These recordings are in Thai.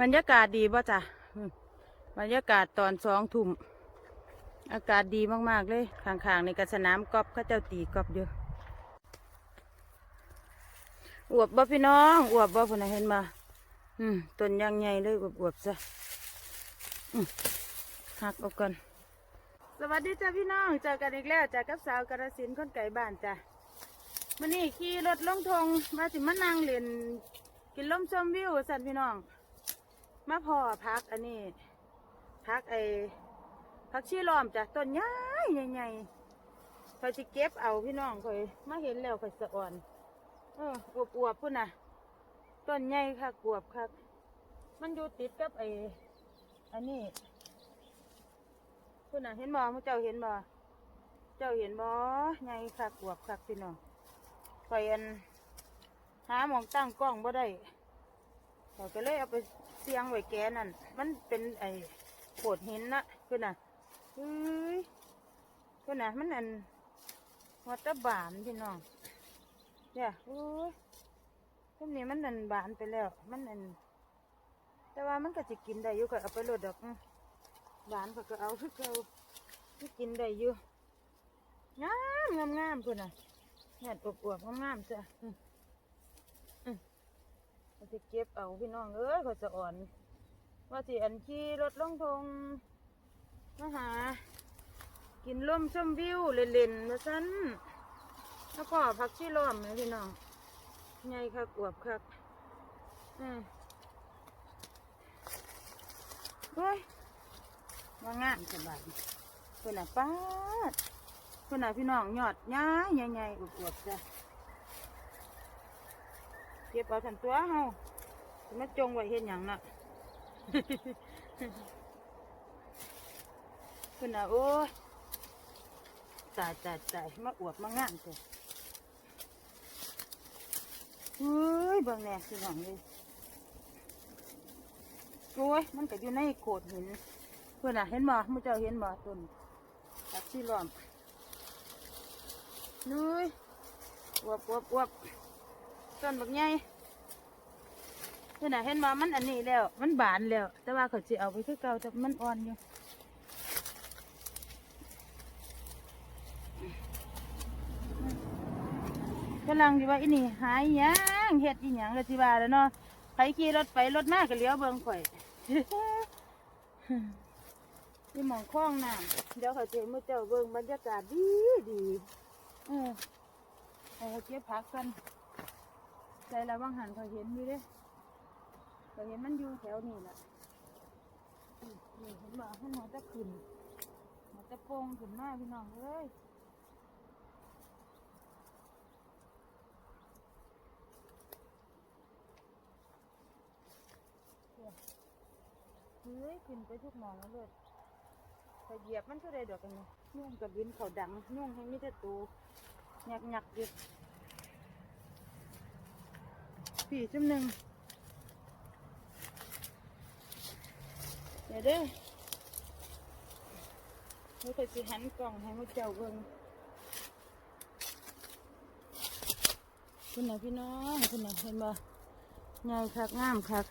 บรรยากาศดีป่ะจ้ะบรรยากาศตอนสองทุ่มอากาศดีมากๆเลยข้างๆ ในกระสนามกอล์ฟเขาเจ้าตีกอล์ฟอยู่อวบบ่พี่น้อง อวบบ่พุ่นเห็นมาอืมต้นยางใหญ่เลยอวบๆซะหักเออกก่อนสวัสดีจ้าพี่น้องเจอกันอีกแล้วจากกับสาวกระสินคนไก่บ้านจ้ะมื่อนี้ขี่รถลงทงมาสิมานั่งเล่นกินลมชมวิวสันพี่น้อง มาพอพักอันนี้พักไอ้พักชีล้อมจ้ะต้นใหญ่ใหญ่คอยสิเก็บเอาพี่น้องคอยมาเห็นแล้วคอยสะอ่อน เอออวบอวบๆพุ่นน่ะต้นใหญ่ค่ะกวบค่ะมันอยู่ติดกับไอ้อันนี้พุ่นน่ะเห็นบ่เจ้าเห็นบ่เจ้าเห็นบ่ใหญ่ค่ะกวบค่ะพี่น้องคอยอันหาหมองตั้งกล้องบ่ได้เราก็เลยเอาไป สียงไว้แกนั่น มันเป็นไอ้โขดหินนะคือน่ะเฮ้ยคือน่ะมันอันวัตบานพี่น้องเนี่ยโอ้ยต้นนี้มันอันบานไปแล้ว มันอัน แต่ว่ามันก็จะกินได้อยู่ก็เอาไปโลดดอกบานก็เอาคือเขาที่กินได้อยู่งามงามงามคุณน่ะเนี่ยอวบๆงามๆจ้ะ มเขาจะเก็บเอาพี่น้องเอ้ยเขาจะอ่อน ว่าสิอันขี่รถลงทงมาหา กินล่มชมวิวเล่นๆมาสั้นแล้วก็ผักชีล้อมนะพี่น้องไงคักอวบคักอืมเฮ้ยมางานสบายเพื่อนน่ะป้าดเพื่อนน่ะพี่น้องยอดย้ายใหญ่ๆอวบๆจ้ะ เก็บเอาทันตัวเฮาสิมาจงไว้เห็นอย่างน่ะขึ้นน่ะโอ้ยตายตายตายมาอวดมางานเถอะเฮ้ยบิ่งแน่สิหวังเลยโอ้ยมันก็อยู่ในโขดหินเพื่อน่ะเห็นบ่มุเจ้าเห็นบ่ต้นตักที่ล้อมนุ้ยอวบอวบอวบต้นบักใหญ่ เพื่อน่ะเห็นว่ามันอันนี้แล้ว มันบานแล้ว แต่ว่าเขาจะเอาไปคือเก่าแต่มันอ่อนอยู่กำลังดีว่าอีนี่หายยังเฮ็ดอีหยังก็สิว่าแล้วเนาะใครขี่รถไปรถมากก็เลี้ยวเบิ่งข่อยนี่หมองคล้องน้ำเดี๋ยวเขาจะมือเจ้าเบิ่งบรรยากาศดีดีเออเอาเขาเก็บผักกันใจราบางหันเขาเห็นอยู่เด้ เขาเห็นมันอยู่แถวนี้แหละนี่เห็นบ่ให้หมอจะขึ้นหมอจะโป่งขึ้นมาพี่น้องเอ้ยเฮ้ยขึ้นไปทุกมองแล้วเลยเขาเหยียบมันเท่าไรดอกกันเนี่ยนุ่งกับวินเขาดังนุ่งให้มิแต่ตูหยักหยักๆอยู่สี่จุ่มหนึ่ง เดี๋ยวเด้อเราเคยสิหันกล่องให้มุเจ้าเบิ่งคุณน่ะพี่น้องคุณน่ะเห็นบ่ใหญ่คักงามคัก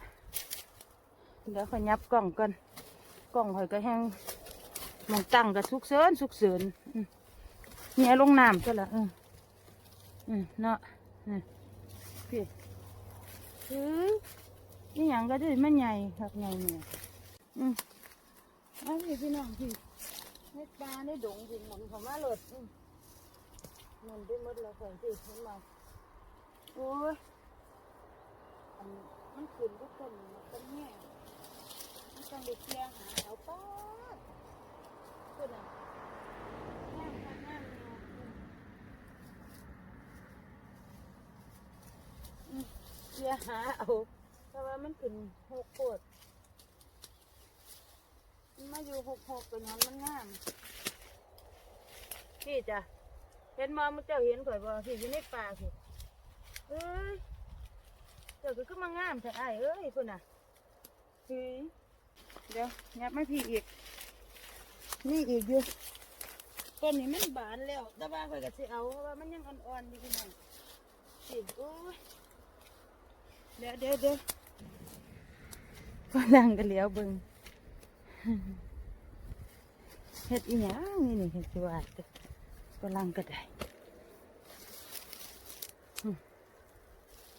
เดี๋ยวขอยับกล่องก่อนกล่องข่อยก็แห้งมองตั้งก็สุกเสริญสุกเสริญเนี่ยลงน้ำซะละอืมอืมเนาะพี่เฮ้ยนี่หยังก็ได้มันใหญ่ครับใหญ่เนี่ย อืมเอันนี้พี่น้องพี่ในปลาในดงพี่หมุนเขามาเลยอืมหมันได้หมดแล้วคนที่เห็นมาโอ้ยมันขึ้นทุกคนมันต้นแง่มันต้องไปเคลียร์หาเขาป้าขึ้นอะงามค่ะงามเนี่ยหาเอาเพราะว่ามันขึ้นหกโคตร มันมาอยู่หกหกเป็นย้อนมันงามพี่จ้ะเห็นมามันเจ้าเห็นข่อยบ่พี่อยู่ในป่าพี่เอ้ยเจ้าก็ขึ้นมางามแต่ไอ้ายเอ้ยคุณน่ะเฮ้ยเดี๋ยวยับไม่พี่อีก นี่อีกอยู่ต้นนี้มันบานแล้ว แต่ว่าข่อยก็สิเอาเพราะว่ามันยังอ่อนๆอยู่พี่น้องพี่โอ้ยเดี๋ยวเดี๋ยวเดี๋ยวฝรั่งก็เหลียวเบิ่ง เฮ็ดอีหยังนี่นี่เฮ็ดสิว่าแต่ฝรั่งก็ได้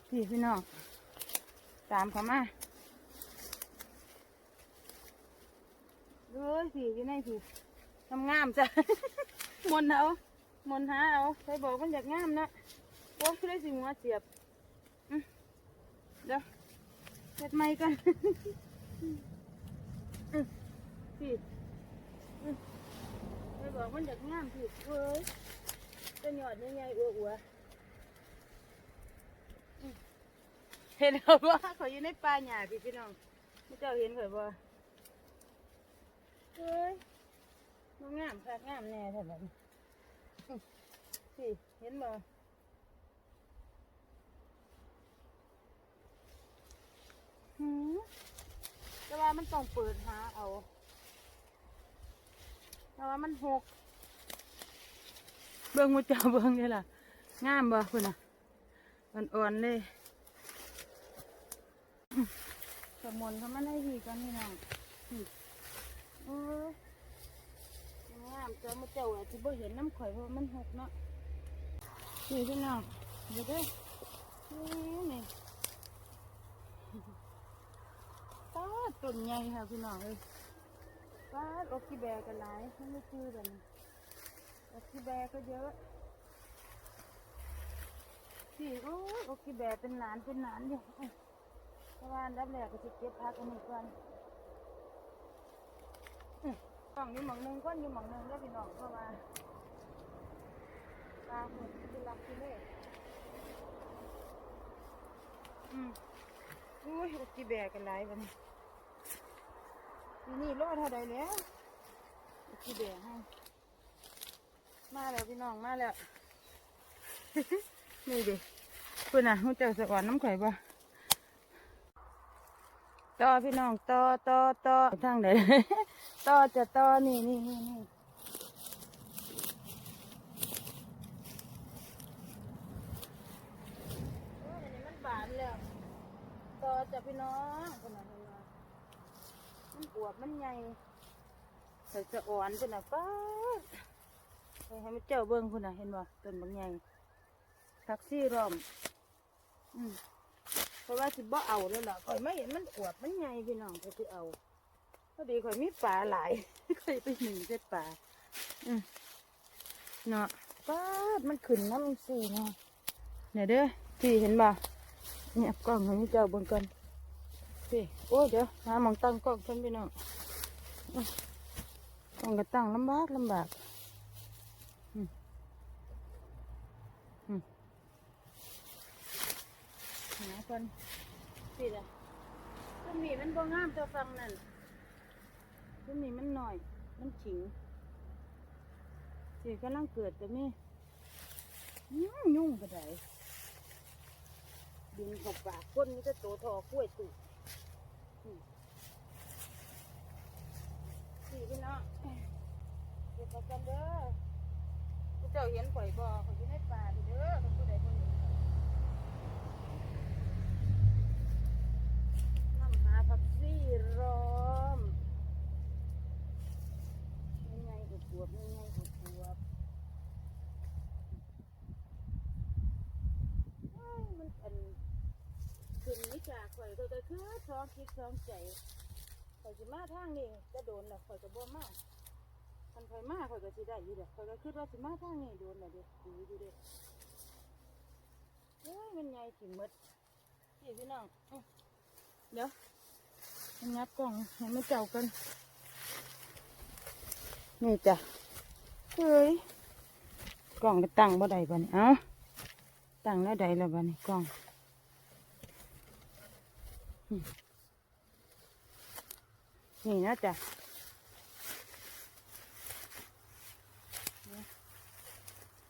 พี่พี่น้องตามเขามาเอ้ยพี่ไหนพี่งามงามจ้ะมนเอามนหาเอาใครบอกมันอยากงามนะโอ้ยได้สิหัวเสียบเดี๋ยวเฮ็ดไม่กัน อืมพี่อืมใครบอกมันอยากงามพี่เว้ยจะหยอดยังไงอัวอัวๆเห็นเขาว่าเขาอยู่ในป่าหญ้าพี่พี่น้องไม่เจ้าเห็นเขาบ่เฮ้ยมันงามค่ะงามแน่แท้แบบนี้อืมพี่เห็นบ่หืมแต่ว่ามันต้องเปิดหาเอา แต่ว่ามันหก เบิ่งมุจ้าเบิ่งนี่ล่ะงามบ่คุณน่ะอ่อนๆเลยสมนเขาไมาได้ทีกันนี่น้องอื้อโอ้ยงามเจ้ามุเจ้าอาจจะบ่เห็นน้ำข่อยเพราะมันหกเนาะนี่พี่น้องเดี๋ยวเด้อนี่นี่ป้าดต้นใหญ่ค่ะพี่น้องเลย ป้าดโอกิแบกันหลายไม่ชื่อกันโอกิแบก็เยอะพี่โอ้ยโอกิแบเป็นหลานเป็นหลานอยู่อื้อเพราะว่าอันดับแรกก็จะเก็บพักอันหนี้ก่อนอื้อกล่งอยู่หมองหนึงก้อนอยู่หมองหนึงแล้วพี่น้องเพราะว่าปลาหมดที่รักที่เล่อืมอุ้ยโอกิแบกันหลายวันนี้ีนี่โลเท่าใดแล้วโอกิแบให้มาแล้วพี่น้องมาแล้วนี่ดิคุณน่ะหูเจ้าสะอ่อนน้ำไข่บ่ต่อพี่น้องต่อต่อต่อทางไหนต่อจะต่อนี่นี่นี่นี่โอ้ยอันนี้มันบานแล้วต่อจะพี่น้องคุณน่ะเห็น บวบมันใหญ่ใส่สะอ่อนคุณน่ะป้าให้มันเจ้าเบิ้งคุณน่ะเห็นบ่ต้นบางใหญ่ทักซี่รอม อืมเพราะว่าสิบ่เอาเลยล่ะข่อยไม่เห็นมันอวบมันใหญ่พี่น้องก็สิเอาพอดีข่อยมีปลาหลายข่อยไปหนึ่งเจ็ดปลาอืมเนาะป้าดมันขึ้นน้ำสี่เนาะเนี่ยเด้อพี่เห็นบ่เนี่ยกล้องให้มันเจ้าเบิ่งก่อน พี่โอ้เดี๋ยวหาหมองตั้งกล้องเพิ่นพี่น้องอืมกล้องก็ตั้งลำบากลำบากหาคนสิละต้นนี้มันบ่งามตัวฟังนั่นต้นนี้มันหน่อย มันขิงสิกำลังเกิดแต่นี่ยุ่งยุ่งกระไดดินเขอบปากคนนี่จะโตทอกล้วยตุอืมสิ พี่น้องเก็บกันเด้อผู้เจ้าเห็นข่อยบ่ข่อยอยู่ในป่าเด้อนผู้ใดคนหนึ่งน้ำหาผักซี่รอมยังไงอุบวบยังไงอุบวบมันอันขึ้นนิจากข่อยก็จะคือท้องคิดท้องใจ ข่อยสิมาทางนี้จะโดนแหละข่อยก็บ่มาคันข่อยมาข่อยก็สิได้อยู่เด้อข่อยก็คิดว่าสิมาทางนี้โดนแหละเด้อดีอยู่เด้อเฮ้ยมันใหญ่สิหมดพี่พี่น้องเดี๋ยวงัดกล่องให้มาเจ้ากัน นี่จ้ะเฮ้ยกล่องก็ตั้งบ่ได้บ่เนี่ยเอ้าตั้งแล้วใดแล้วบ่เนี่ยกล่องอืม นี่นะจ้ะ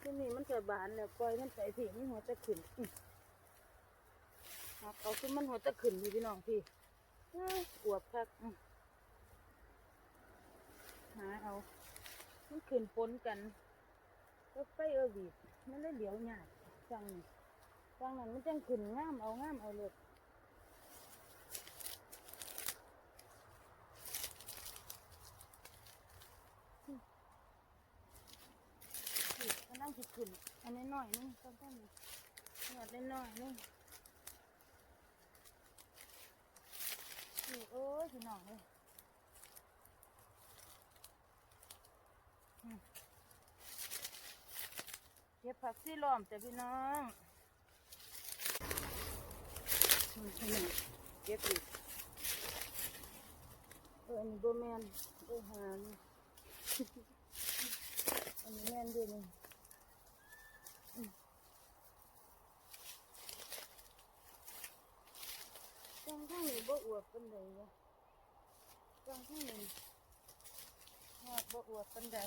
ที่นี่มันเกิดบานแล้วปล่อยมันใส่ผีมันหัวจะขึ้นอื้อเอาเอาขึ้นมันหัวจะขึ้นพี่พี่น้องพี่อวบคักหาเอา มันขึ้นปนกันก็ไปเออวีดมันเลยเหลียวหยากจังจังนั้นมันจังขึ้นง่ามเอาง่ามเอาเลย ที่ขึ้น อันนี้หน่อยนึงต้นต้นหยอดได้หน่อยนึงนี่โอ้ยพี่น้องเลยเก็บผักซี่ล้อมจ้ะพี่น้องอืมพี่น้องเก็บอีกเอออันนี้โบแมนโบหานอันนี้แมนด้วยนี่อืมจังข้างนี้บ่อ วบปานใดวะจังข้างนี้หอดบอวบปานใด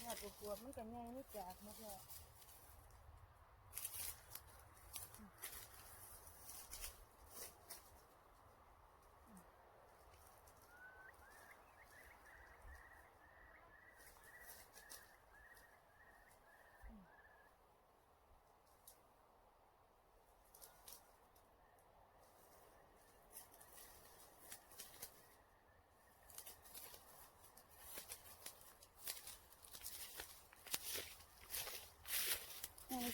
หอดบอวบมันก็ใหญ่นี่จากหมดแล้ว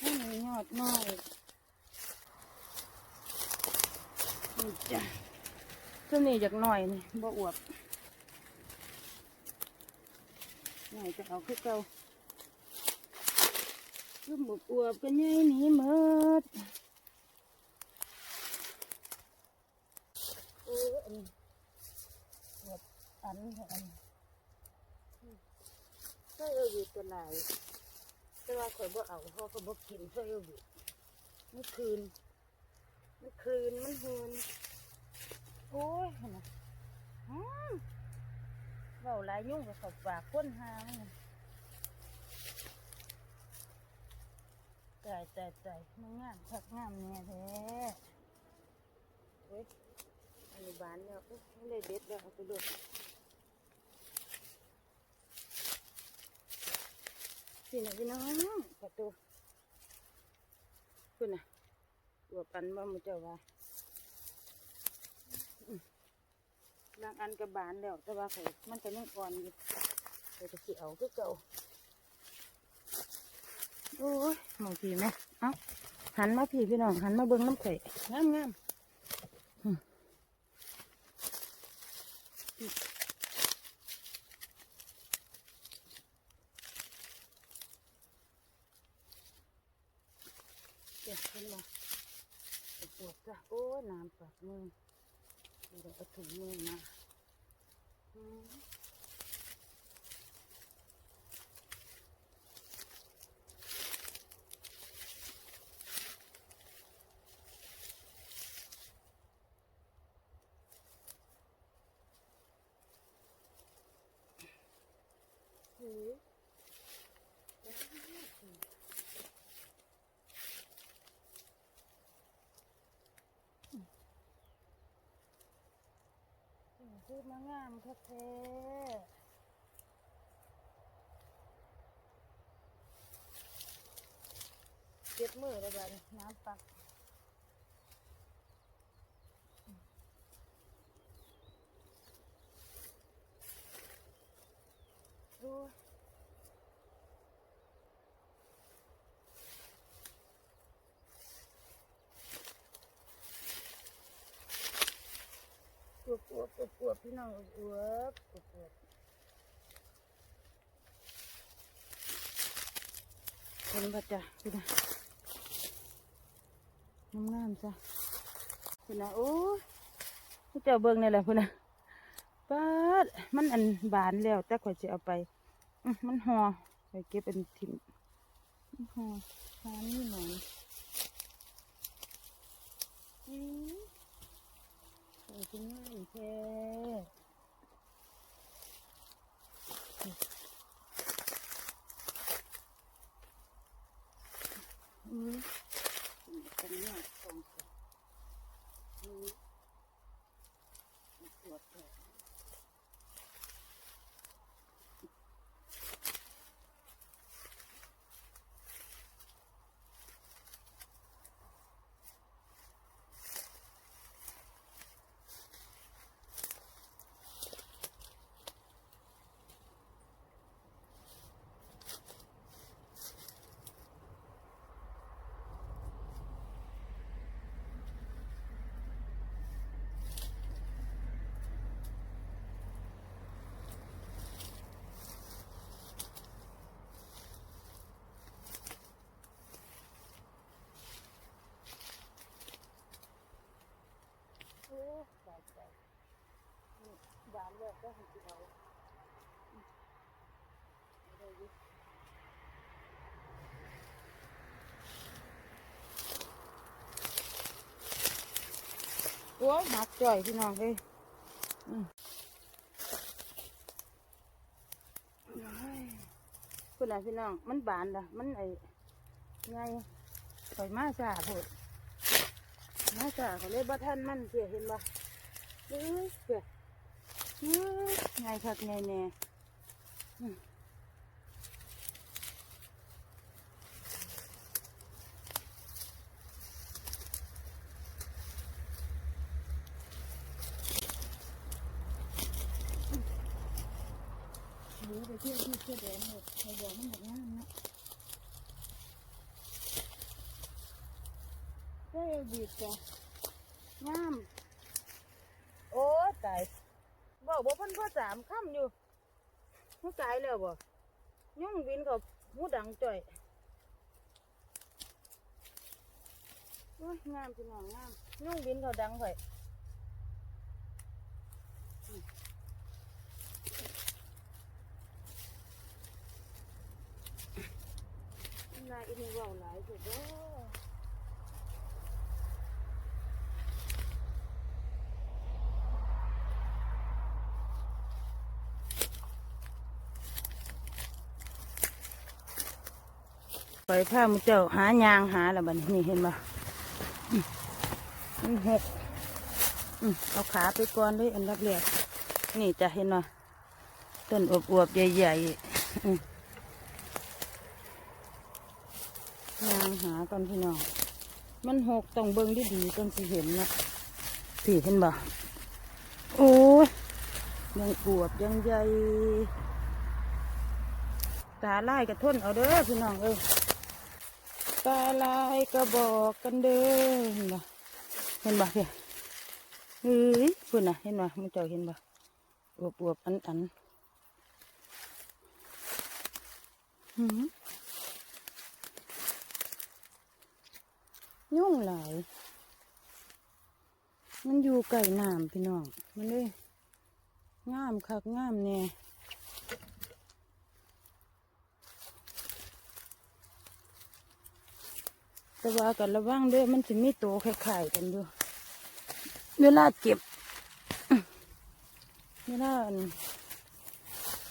จัง ข้างนี้หน้อยนี่จ้ะตัวนี้จากหน่อยนี่บ่อวบหน่อยจะเอาคือเก่าลูกหมูอวบกันใหญ่หนีหมดเอออันนี้อวบอันเถอะอันก็เอออยู่ตัวไหน แต่ว่าข่อยบ่เอาเพราะข่อยบ่กินเสื้อเอวอยู่มันคืน มันคืน มันหืนโอ้ยเห็นไหมเบาลายยุ่งกับเขาปากค้นหามันน่ะใจใจใจมันงามคักงามแน่แท้เว้ยอันนี้บานแล้วเอ้ยไม่ได้เด็ดแล้วเอาไปดู สินะพี่น้องประตูคุณนะตัวปันบ่มุจาว่าบางอันกับบานแล้วแต่ว่าเขามันก็ยังอ่อนอยู่เดี๋ยวจะสิเอาคือเก่าโอ้ยมองพี่ไหมเอ้าหันมาพี่พี่น้องหันมาเบิ้งน้ำไข่งามงามอืมเดี๋ยวขึ้นมาปวดจ้ะโอ้ย น้ำปากมือเดี๋ยวเอาถุงมือมา พูดมางามแท้เก็บมือเลยบ้านี้น้ำปักดู วบอวบอวบอวบพี่น้องอวบอวบอวบอวบคนบัจ้ะพี่นะงามๆจ้ะพี่นะโอ้พี่เจ้าเบิ่งนี่แหละพี่นะป้าดมันอันบานแล้วแต่ข่อยจะเอาไปมันหอไปเก็บเป็นถิ่มมันหอทานนี่หน่อยอือ โอ้ยคุณง่ายแท้ โอ้ยหักจ่อยพี่น้องเอ้ยอืมคุณน่ะพี่น้อง มันบานละมันไอ้ไงข่อยมาจ้าโพดมาจ้าเขาเลยบ่ทันมันเสียเห็นบ่เอ้ยเสียเอ้ยไงคักไงแน่อืมหนูไปเที่ยวที่เที่ยวแดง เลยไอ้ดอกมันแบบงามเนาะเฮ้ยบีบจ้ะงาม โอ้ตายบอกว่าเพิ่นพ่อสามค่ำอยู่มันตายแล้วบ่ยุ่งบินกับหูดังจ่อยโอ้ยงามพี่น้องามยุ่งบินเขาดังข่อยอืมนาย อินี่ว่าหลายสุดเด้อไปผ้ามุเจ้าหายางหาละบันนี่เห็นบ่อืมมันหกอืมเอาขาไปก่อนเลยอันดับแรกนี่จะเห็นบ่ต้นอวบๆใหญ่ๆอืม ยางหาก่อนพี่น้อง มันหกต้องเบิ่งดีๆต้องสิเห็นเนะพี่เห็นบ่โอ้ยยังอวบยังใหญ่ตาลายกระทนเอาเด้อพี่น้องเอ้ยตาลายก็บอกกันเด้อเห็นบ่เห็นบ่เพี่ยเฮ้ยคุณนะเห็นบ่มึงเจ้าเห็นบ่อวบอวบอันอันหืม ยุ่งหลาย มันอยู่ไก่น้ำพี่น้อง มันเลยงามคักงามแน่แต่ว่ากันระวังเด้วยมันจะมีโตคล้ายๆกันอยู่ เวลาเก็บ เวลาอัน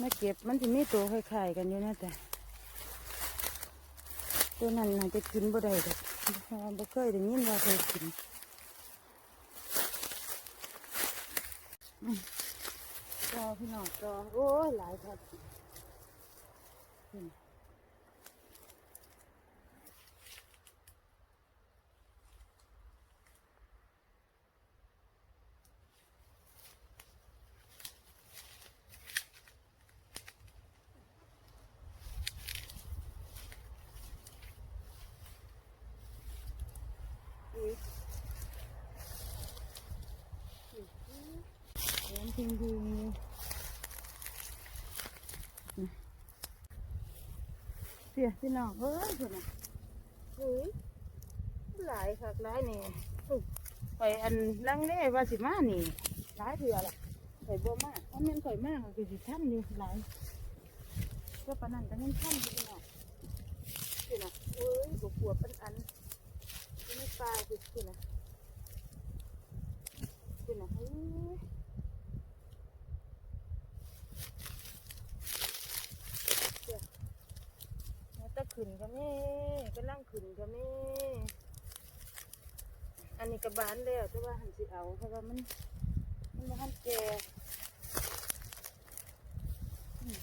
มาเก็บมันจะมีโตคล้ายๆกันอยู่นะแต่ ตัวนั้นน่าจะกินบ่ได้ดอก บ่เคยได้ยินว่าเคยกินอืมจอพี่น้องจอโอ้ยหลายครับ อืมแขนพิงพิงเสียพี่น้องเอ้ยคุณน่ะเฮ้ยหลายคักหลายนี่ไปอันลังเล่ว่าสิมานี่หลายเถื่อละไปบ่มาอันนั้นข่อยมากคือสิท่านอยู่หลายก็ปนันก็ยังท่านอยู่พี่น้องพี่น่ะเอ้ยบวกวปันอันอยู่ในป่าสิพี่น่ะพี่น่ะเฮ้ย แล้วตะ ขึ้นก็มีกำลังขึ้นก็มีอันนี้กระบานแล้วแต่ว่าหันสิเอาเพราะว่ามันมันบ่หันแก่อืม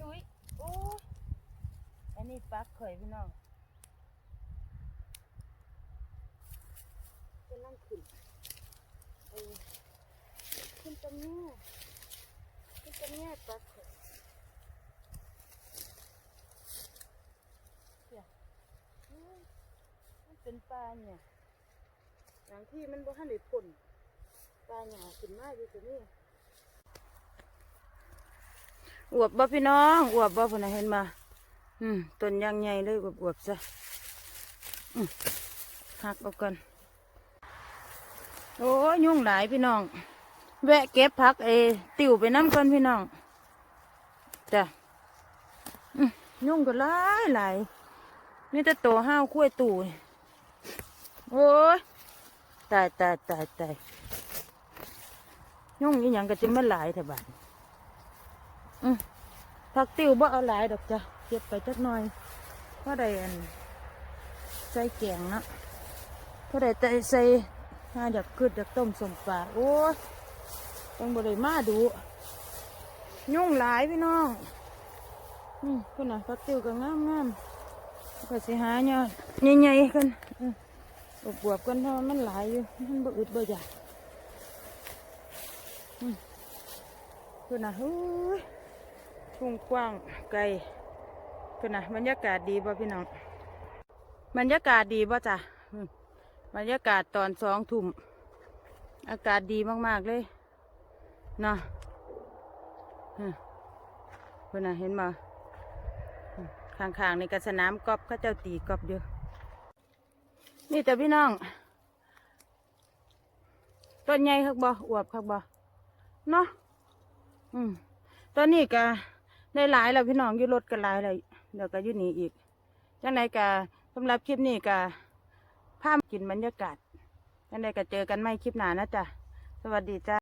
อุ้ยโอ้ยอันนี้ปักข่อยพี่น้องกำลังขึ้น นตรงนี้ขึ้นตรงนี้ปักเถอะเดี๋ยมันเป็นปลาเนี่ยอย่างที่มันบ่ทันได้พ่นปลาหยาขึ้นมาอยู่ตรงนี้อวบบ่พี่น้องอวบบ่พุ่นน่ะเห็นมาอืมต้นยางใหญ่เลยอวบๆซะอืมหักเอากันโอ้ยยุ่งหลายพี่น้อง แวะเก็บผักเอ ติวไปน้ำก่อนพี่น้องจ้ะยุ่งก็หลายหลายนี่แต่โตห้าวคุ้ยตู่โอ้ยตายตายตายตายยุ่งอีหยังก็จะไมาหลายแต่บาดผักติวบ่เอาหลายดอกจ้ะเก็บไปจักหน่อยเพราะใดอันใส่แกงเนาะเพราะใดแต่ใส่มาอยากขึ้นอยากต้มสมปลาโอ้ย ต้องบริมาดูยุ่งหลายพี่น้องอืมคนน่ะพักติวก็งามงามๆก็สิหาเนียใหญ่ๆกันอบวบๆกันเพราะมันหลายอยู่มันบ่อึดบ่อยากอืมคนน่ะเฮ้ยทุ่งกว้างไกลคนน่ะบรรยากาศดีบ่พี่น้องบรรยากาศดีบ่จ้ะบรรยากาศตอนสองทุ่มอากาศดีมากๆเลย นาะเพื่อนน่ะเห็นมาข้างๆในกระสนามกอบเขาเจ้าตีกอบอยู่นี่แต่พี่น้องต้นใหญ่ครับบ่อวบครับบ่เนาะอืมตอนนี้ก็ได้หลายแล้วพี่น้องอยู่รถก็หลายแล้วเดี๋ยวก็อยู่นี่อีกจังไหนก็สำหรับคลิปนี้ก็พามากินบรรยากาศจังไหนก็เจอกันไม่คลิปหน้านะจ๊ะสวัสดีจ้า